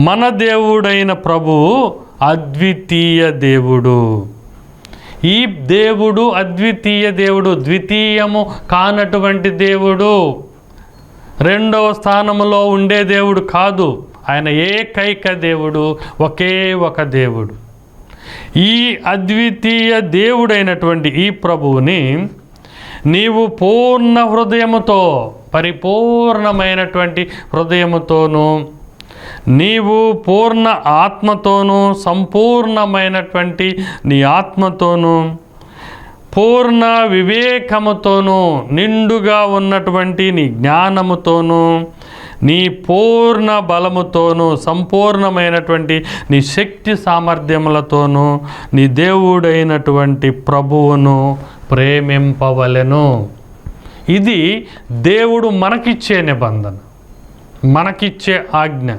మన దేవుడైన ప్రభువు అద్వితీయ దేవుడు. ఈ దేవుడు అద్వితీయ దేవుడు ద్వితీయము కానటువంటి దేవుడు. రెండవ స్థానములో ఉండే దేవుడు కాదు. ఆయన ఏకైక దేవుడు ఒకే ఒక దేవుడు. ఈ అద్వితీయ దేవుడైనటువంటి ఈ ప్రభువుని నీవు పూర్ణ హృదయముతో పరిపూర్ణమైనటువంటి హృదయముతోనూ నీవు పూర్ణ ఆత్మతోనూ సంపూర్ణమైనటువంటి నీ ఆత్మతోనూ పూర్ణ వివేకముతోనూ నిండుగా ఉన్నటువంటి నీ జ్ఞానముతోనూ నీ పూర్ణ బలముతోనూ సంపూర్ణమైనటువంటి నీ శక్తి సామర్థ్యములతోనూ నీ దేవుడైనటువంటి ప్రభువును ప్రేమింపవలెను. ఇది దేవుడు మనకిచ్చే నిబంధన. మనకిచ్చే ఆజ్ఞ.